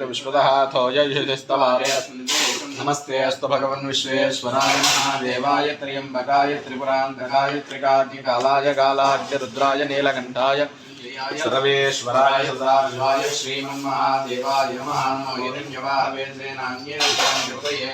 అస్తి విశ్వదహాథోయుధిస్తవారే నమస్తే అస్తు భగవన్ విశ్వేశ్వరాయ మహాదేవాయ త్ర్యంబకాయ త్రిపురాంధకాయ త్రికార్యకాలాయ కాలాద్య రుద్రాయ నీలకంఠాయ सर्वेश्वराय सदाशिवाय श्रीमन्महादेवाय नमः नमो हिरण्यवाहवे सेनान्ये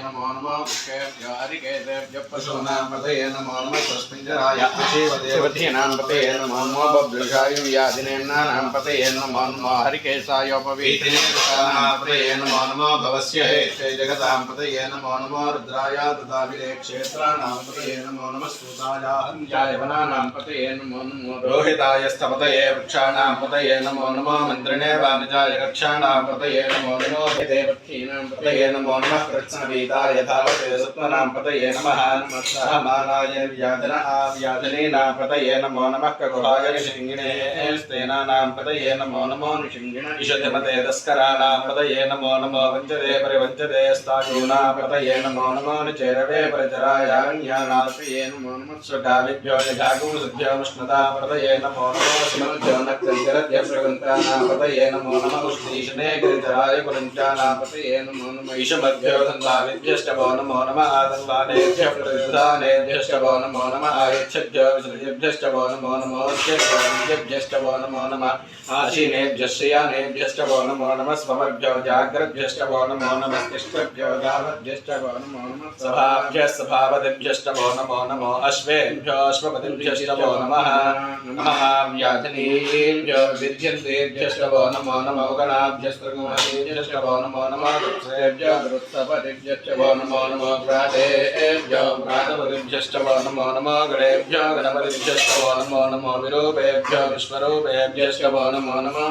नमो नमो विष्णुभ्यो हरिकेतेभ्यो पशूनां पतये नमो नमः स्वस्मिञ्जराय शिवदेवतीनां पतये नमो नमो बभ्रुषाय व्याधिनेम्नानां पतये नमो नमो हरिकेशायोपवीतिनेतानां पतये नमो नमो भवस्य हेते जगतां पतये नमो नमो रुद्राय ददाविले क्षेत्राणां पतये नमो नमः सूतायाहन्याय वनानां पतये नमो नमो रोहिताय स्थपतये वृक्षाणां पतये नमो नमो मन्त्रिणे वामजाय कक्षाणां पतये नमो नमो देवकीनां पतये नमो नमः कृत्स्नवीताय धावते सत्त्वनां पतये नमः नमः सहमानाय व्याधना व्याधनीनां पतये नमो नमः ककुलाय निशिङ्गिणे स्तेनानां पतये नमो नमो निशिङ्गिण इषधिमते तस्कराणां पतये नमो नमो वञ्चते परिवञ्चते स्तायूनां पतये नमो नमो निचेरवे परिचरायान्यानापये नमो नमः स्वकाविभ्यो यजागुंसभ्यो विष्णुता पतये नमो नमो शिवभ्यो नक्तञ्जरभ्य प्रवन्तानां पतये नमो नमः उष्णीशने गिरिधराय कुलञ्चानां पतये नमो नमः ईशमभ्यो धन्वादिभ्यश्च वो नमो नमः आदन्वानेभ्यः प्रतिदानेभ्यश्च वो नमो नमः आयच्छभ्यो विसर्जेभ्यश्च वो नमो नमो विद्यभ्यश्च वो नमो नमः आशीनेभ्यः श्रियानेभ्यश्च वो नमो नमः स्वमभ्यो जाग्रभ्यश्च वो नमो नमः तिष्ठभ्यो गावभ्यश्च वो नमो नमः सभाभ्यः सभापतिभ्यश्च वो नमो नमो अश्वेभ्यो अश्वपतिभ्यश्च वो नमः नमः व्याधिनीभ्यो ीं च विद्यन्तेभ्यष्टवो नमो नमोगणाभ्यस्तृगुणाभ्यष्टवो नमो नमो वृत्सेभ्य वृत्सपतिभ्यष्टवो नमो नमो प्रातेभ्य प्रातपतिभ्यष्टवो नमो नमो गणेभ्य गणपतिभ्यष्टवो नमो नमो विरूपेभ्य विश्वरूपेभ्यष्टवो नमो नमो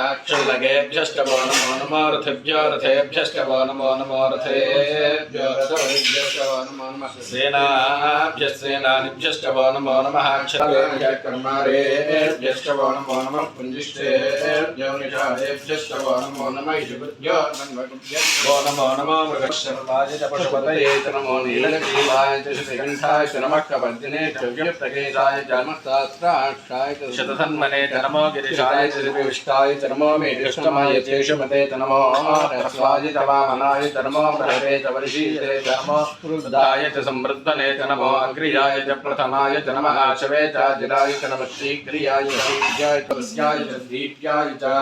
अक्षलगेभ्यष्टवो नमो नमो रथेभ्य रथेभ्यष्टवो नमो नमो रथेभ्य रथपतिभ्यष्टवो नमो नमः सेनाभ्यसेनानिभ्यष्टवो नमो नमः क्षलेभ्य कर्मारेभ्यष्टवो नमो वो नमो नमः पुञ्जिष्ठेभ्यो निषादेभ्यश्च वो नमो नमः इषुभ्यो गन्धकुभ्यश्च वो नमो नमो मृगशर्वाय च पशुपतये च नमो नीलकण्ठाय च श्रीकण्ठाय च नमः कपर्दिने च व्यक्तकेशाय च नमः च शतधन्मने च नमो गिरिशाय च श्रीविष्टाय च नमो मेघष्टमाय चेषुमते च नमो रस्वाय च वामनाय च नमो बृहते च वर्षीये च नमो वृद्धाय च संवृद्धने च नमो अग्रियाय च प्रथमाय च नमः शवे च जिराय च नमः शीघ्रियाय शीघ्राय च वस्याय च दीप्याय च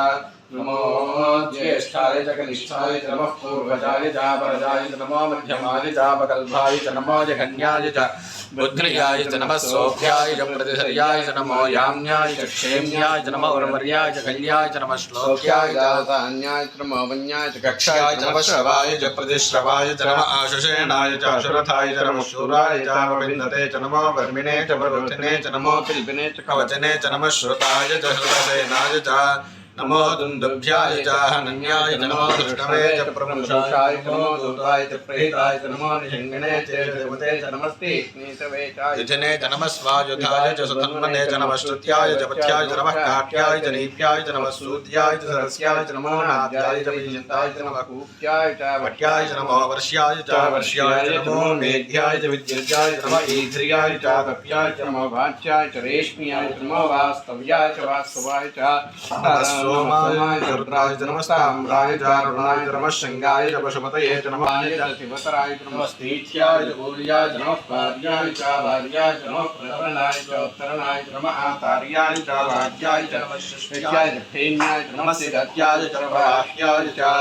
नमो ज्येष्ठाय च कनिष्ठाय च नमः पूर्वजाय च परजाय च नमो मध्यमाय च अपकल्पाय च नमो जघन्याय च बुद्ध्याय च नमः सोभ्याय च प्रतिधर्याय च नमो याम्याय च क्षेम्याय च नमो उर्वर्याय च कल्याय च नमः श्लोक्याय च नमो च नमः श्रवाय च प्रतिश्रवाय च नमः आशुषेणाय च अशुरथाय च नमः शूराय च विन्दते च नमो वर्मिणे च प्रवृथिने च नमो पिल्पिने च कवचने च नमः श्रुताय च हृदसेनाय च नमो दुन्दुभ्याय च हनन्याय च नमो दृष्टवे च प्रमुषाय च नमो दूताय च प्रेताय च नमो निषङ्गणे च देवते च नमस्ते स्नेतवे च युजने च नमः स्वायुधाय च सुतन्मने च नमः श्रुत्याय च पथ्याय च नमः काट्याय च नीप्याय च नमः सूत्याय च सरस्याय च नमो नाद्याय च विजन्ताय च नमः कूप्याय च वट्याय च नमो वर्ष्याय च वर्ष्याय च नमो मेघ्याय च विद्युज्याय च नमः ईध्रियाय च तप्याय च नमो भाच्याय च रेश्म्याय च नमो वास्तव्याय च वास्तवाय च सोमाय च रुद्राय च नमः ताम्राय च अरुणाय च नमः शृङ्गाय च पशुपतये च नमः च शिवतराय च नमः स्तीथ्याय च भूर्याय च नमः भार्याय च भार्याय च नमः प्रतरणाय च उत्तरणाय च नमः आतार्याय च भाग्याय च नमः शिष्याय च फेन्याय च नमः सिद्ध्याय च प्रवाह्याय च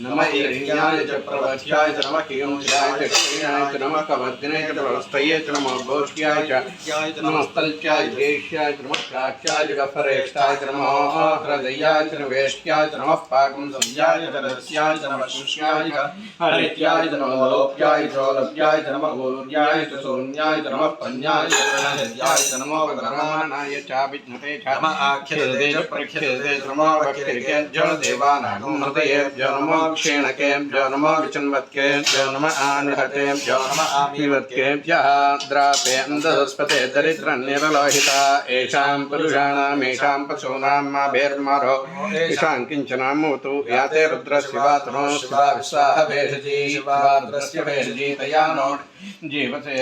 नमः हिरण्याय च प्रवध्याय च नमः किंशाय च क्षीणाय च नमः कवर्धिने च प्रवस्तये च नमः घोष्याय च नमः स्थल्च्याय देश्याय च नमः प्राच्याय च गफरेष्ठाय च नमः हृदयाय च वेष्ट्याय च नमः पाकं संध्याय च रस्याय च नमः शुष्याय च हरित्याय च नमः लोप्याय च लभ्याय च नमः ऊर्याय च शून्याय च नमः पन्याय च प्रणहद्याय च नमो वरमानाय च विघ्नते च नमः आख्यते च प्रख्यते च नमो वक्तिर्केभ्यो देवानागं हृदयेभ्यो नमो क्षीणकेभ्यो नमो विचन्वत्केभ्यो नमः आनिहतेभ्यो नमः आमिवत्केभ्यः द्रापेन्दस्पते दरिद्रनिर्लोहिता येषां पुरुषाणामेषां पशूनां मा भेर्मरो ईशान किञ्चनामो तु याते रुद्रशिवातनो शिवा विश्वाह भेषजी शिवा रुद्रस्य भेषजी तया नोट्। जीवसे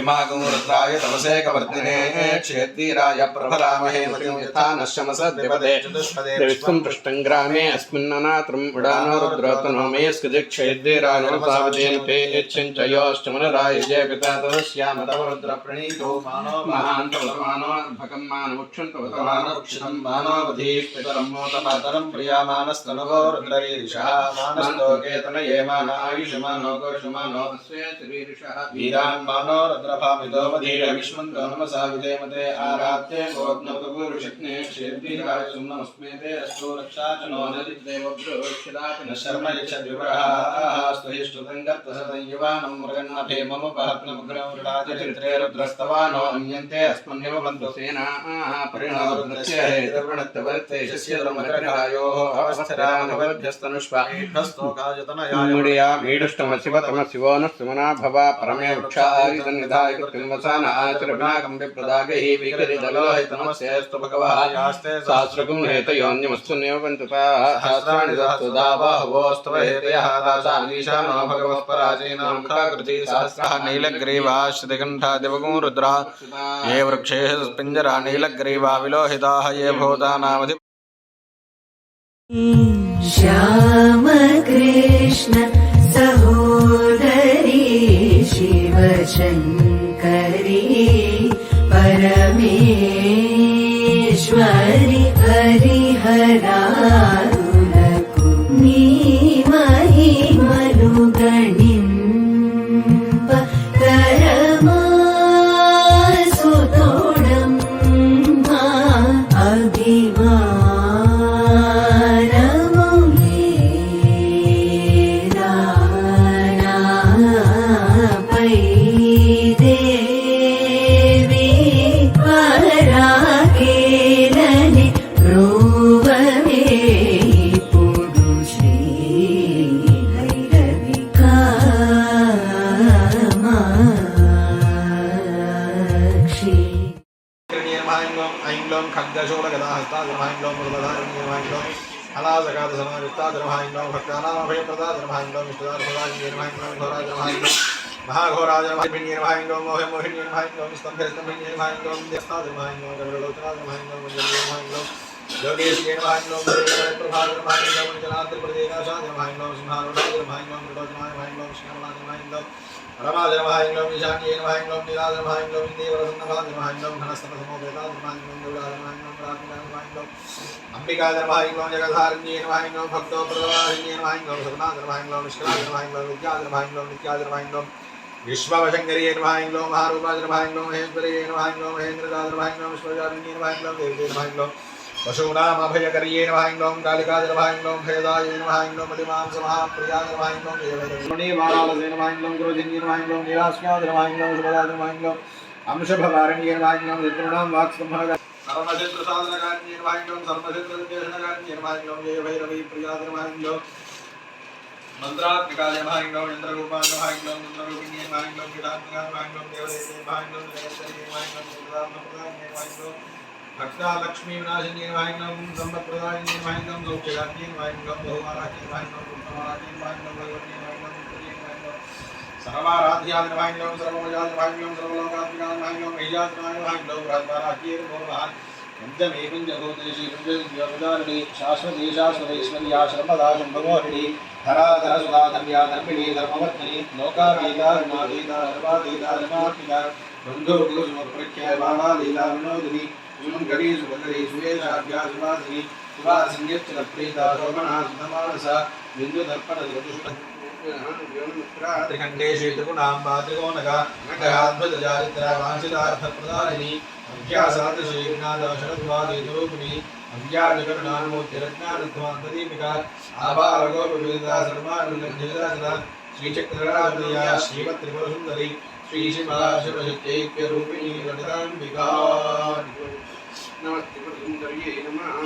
इमागं रुद्राय तमसे कवर्तिने क्षेत्रीराय प्रभरामहे मतिं यथा नश्यमसद्विपदे विश्वं पृष्ठं ग्रामे अस्मिन्ननात्रम् उडानो रुद्रोतनो मे स्कृतिक्षेद्येरानुसावदेन ते यच्छञ्चयोश्चमनराय जय पिता तदस्याम तव रुद्रप्रणीतो महान्तवतमानोर्भकं मानमुक्षन्तवतमानोक्षितं मानवधीः पितरं मोतमातरं प्रियामानस्तनवो रुद्रैरिषः मानस्तोकेतनये मान आयुषमानो गोषमानो स्वेतरीरिषः वीरान् मानो रुद्रभामितो मधीरविष्मन्तो नमसा विदेमते आरात्ये गोग्नवपुरुषज्ञे क्षेत्रीराय सुम्नमस्मे ते अस्तु रक्षा च नो नदिदेवभ्रोक्षिदापि न शर्म यच्छद्विप्रहास्तुहिष्टुतङ्गत्तसतं युवानं मृगन्नभे मम पहत्नमुग्रमृडाचरित्रे रुद्रस्तवानो अन्यन्ते अस्मन्यव बन्धुसेनाः परिणामरुद्रस्य हेतवृणत्तवर्तेशस्य धर्मग्रहायोः अवस्थिरामनवभ्यस्तनुष्वा मुडिया मीडुष्टमशिवतमशिवो न सुमना भवा परमे वृक्षायुधनिधाय कृतिंवसान आचरविनाकं विप्रदागैः विकरिदलोहितमस्यस्तु भगवः सहस्रकुं हेतयोऽन्यमस्तु नियमपन्तुता सहस्राणि दस्तुदा बाहवोऽस्तव हेतयः दासानीशानो भगवः पराजीनां कृति सहस्रः नीलग्रीवा श्रुतिकण्ठा दिवगुं रुद्रः ये वृक्षेः पिञ्जरा नीलग्रीवा विलोहिताः ये भूतानामधि श्याम कृष्ण सहोदरी शिवशङ्करी परमेश्वरि हरिहरारुणकु महाघोराजनभायिन्यर्भायिन्गो मोहे मोहिन्यर्भायिन्गो स्तम्भेस्तम्भिन्यर्भायिन्गो देस्तादुर्भायिन्गो गरुडलोचनादुर्भायिन्गो मुञ्जलदुर्भायिन्गो योगेश्वर्भायिन्गो मुञ्जलप्रभादुर्भायिन्गो मुञ्जलात्रिप्रदेशाशादुर्भायिन्गो सिंहारुणादुर्भायिन्गो मृडोचनादुर्भायिन्गो श्रीकमलादुर्भायिन्गो విశ్వవశంకరియే నమహాయం లో మహారూపాజ నమహాయం లో మహేశ్వరియే నమహాయం లో మహేంద్రదాద నమహాయం లో విశ్వజామిని నమహాయం లో దేవిదే నమహాయం లో పశూనాం అభయకరియే నమహాయం లో కాళికాజ నమహాయం లో భయదాయ నమహాయం లో మలిమాంస మహాప్రియాజ నమహాయం లో జయవేదీ వారాలసే నమహాయం లో గురుజన్య నమహాయం లో నీలాస్యాద నమహాయం లో శుభదాద నమహాయం లో అంశభవారణీయ నమహాయం లో రుద్రుణాం వాక్సంహర సర్వక్షేత్ర జయ భైరవీ ప్రియాద నమహాయం मंत्रात् निकाले भाइंगम इंद्रगुमान भाइंगम इंद्रगुमिनी भाइंगम किटांगम भाइंगम देवदेवे भाइंगम देवेश्वरी भाइंगम देवदाम प्रदाय भाइंगम भक्ता लक्ष्मी विनाशिनी भाइंगम संबत प्रदाय भाइंगम लोकजाति भाइंगम बहुमाराकी भाइंगम गुणमाराकी भाइंगम भगवती भाइंगम पुत्री भाइंगम सर्वाराध्यादि भाइंगम सर्वमजादि भाइंगम सर्वलोकात्मिकादि भाइंगम महिजात्राय भाइंगम भ्राताराकीर भोभान पंचमेकुंज भूतेशी कुंज योगदारणी शाश्वती शाश्वतेश्वरी आश्रमदाशं भगवरिणी ధరాధర సుధాధర్యా ధర్మిణీ ధర్మవర్తిని లోకాధీత ధర్మాధీత ధర్మాధీత ధర్మాత్మిక బంధువులు సమర్పణ్య బాణాలీలా వినోదిని సుమంగళీ సుభద్రీ సుయేషాభ్యా సువాసిని సువాసిన్యచ్చల ప్రీత శోభనా సుధమానస బిందు దర్పణ దురదుష్ట త్రికంఠేషేతుగుణాంబాత్రికోణగాత్మజారిత్ర వాంఛితార్థ ప్రధాని అభ్యాసాదశేనాదశరద్వాదేతురూపిణి अव्याजकरुणामूर्तिरत्नानध्वान्तदीपिका आभारगोपविदा सर्वानुलज्जिदासरा श्रीचक्रराजया श्रीमत्रिपुरसुन्दरी श्रीशिवा शिवशक्त्यैक्यरूपिणी रजताम्बिका नमस्त्रिपुरसुन्दर्यै नमः।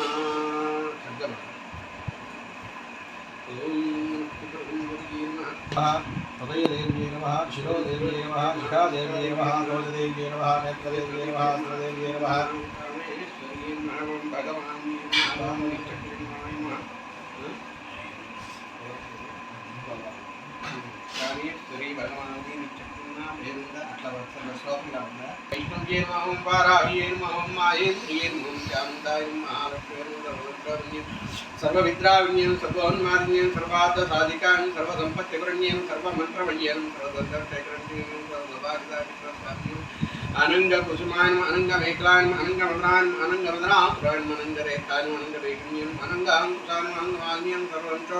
வைஷ்ணம் ஏர்மகம் பாராயேர்மகம் மாயேர்மகம் சாந்தாயும் ஆரப்பேருதவன் సర్వవిద్రావిణ్యం సర్వోన్మాదిన్యం సర్వార్థ సాధికాం సర్వసంపత్తివరణ్యం సర్వమంత్రవణ్యం సర్వదంతశేఖరణ్యం సర్వభాగదాభిప్రాప్యం అనంగ కుసుమాన్ అనంగ మేకలాన్ అనంగ మదనాన్ అనంగ అనంగ రేఖాన్ అనంగ అనంగ అంకుశాన్ అనంగ మాన్యం సర్వంచో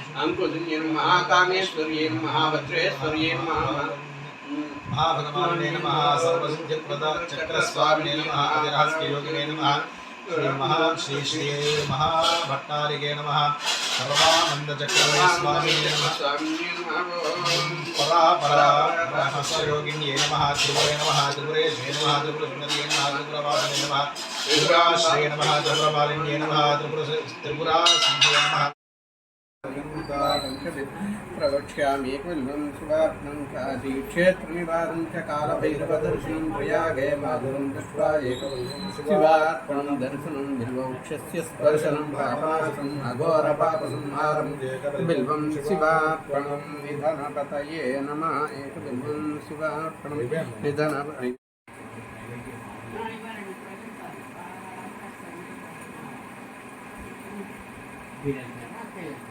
రహస్యయోగ్యం పాణ్యం చాపిన్యం పాపిన్యం అంకుశన్యం మహాకామేశ్వర్యం మహా మహాభగవానే నమ. సర్వసిద్ధిప్రద చక్రస్వామినే నమ ఆదిరాస్యయోగినే నమ శ్రీ మహా శ్రీ శ్రీ మహాభట్టారికే నమ సర్వానందచక్రవై స్వామినే నమ. పరాపరాహస్యయోగిన్యే నమ త్రిపురే నమ త్రిపురేశ్వే నమ త్రిపురసుందర్యే నమ త్రిపురవాసినే నమ త్రిపురాశ్రయ నమ త్రిపురపాలిన్యే నమ త్రిపుర द्वारं च प्रवक्ष्यामि कुल्लं सुवार्णं काशीक्षेत्रनिवारं च कालभैरवदर्शनं प्रयागे माधुरं दृष्ट्वा एकं शिवार्पणं दर्शनं बिल्वक्षस्य स्पर्शनं पापासं अघोरपापसंहारं बिल्वं शिवार्पणं निधनपतये नमः एकबिल्वं शिवार्पणं निधन Gracias.